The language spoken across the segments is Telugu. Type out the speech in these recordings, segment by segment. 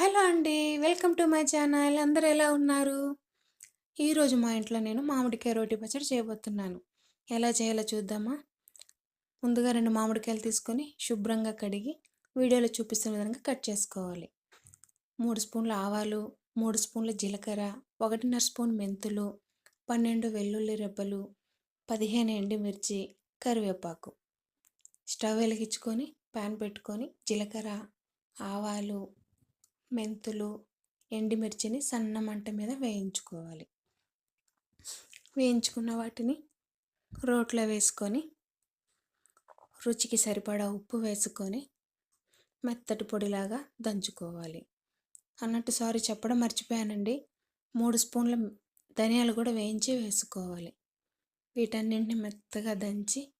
హలో అండి. Welcome to my channel. అందరు ఎలా ఉన్నారు? ఈరోజు మా ఇంట్లో నేను మామిడికాయ రోటి పచ్చడి చేయబోతున్నాను. ఎలా చేయాలో చూద్దామా? ముందుగా రెండు మామిడికాయలు తీసుకొని శుభ్రంగా కడిగి వీడియోలో చూపిస్తున్న విధంగా కట్ చేసుకోవాలి. మూడు స్పూన్ల ఆవాలు, మూడు స్పూన్ల జీలకర్ర, 1.5 స్పూన్ మెంతులు, 12 వెల్లుల్లి రెబ్బలు, 15 ఎండుమిర్చి, కరివేపాకు. స్టవ్ వెలిగించుకొని పాన్ పెట్టుకొని జీలకర్ర, ఆవాలు, మెంతులు, ఎండిమిర్చిని సన్న మంట మీద వేయించుకోవాలి. వేయించుకున్న వాటిని రోట్లో వేసుకొని రుచికి సరిపడా ఉప్పు వేసుకొని మెత్తటి పొడిలాగా దంచుకోవాలి. అన్నట్టు సారీ చెప్పడం మర్చిపోయానండి. మూడు స్పూన్ల ధనియాలు కూడా వేయించి వేసుకోవాలి. వీటన్నింటిని మెత్తగా దంచి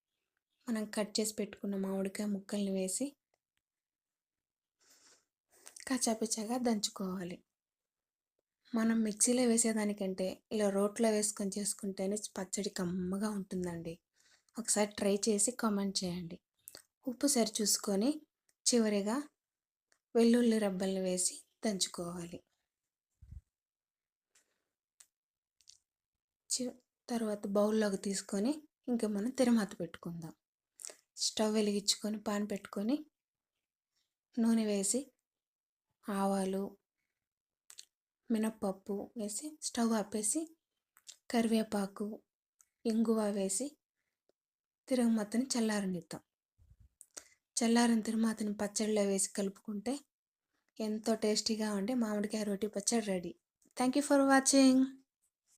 మనం కట్ చేసి పెట్టుకున్న మామిడికాయ ముక్కల్ని వేసి కచ్చాపిచ్చాగా దంచుకోవాలి. మనం మిక్సీలో వేసేదానికంటే ఇలా రోట్లో వేసుకొని చేసుకుంటేనే పచ్చడి కమ్మగా ఉంటుందండి. ఒకసారి ట్రై చేసి కామెంట్ చేయండి. ఉప్పు సరి చూసుకొని చివరిగా వెల్లుల్లి రబ్బల్ని వేసి దంచుకోవాలి. చి తర్వాత బౌల్లోకి తీసుకొని ఇంకా మనం తిరమాత పెట్టుకుందాం. స్టవ్ వెలిగించుకొని పాన్ పెట్టుకొని నూనె వేసి ఆవాలు, మినప్పప్పు వేసి స్టవ్ ఆపేసి కరివేపాకు, ఇంగువ వేసి తిరగమత్తని చల్లారనిద్దాం. చల్లారిన తిరగమాతని పచ్చడిలో వేసి కలుపుకుంటే ఎంతో టేస్టీగా ఉండే మామిడికాయ రోటి పచ్చడి ready. Thank you for watching.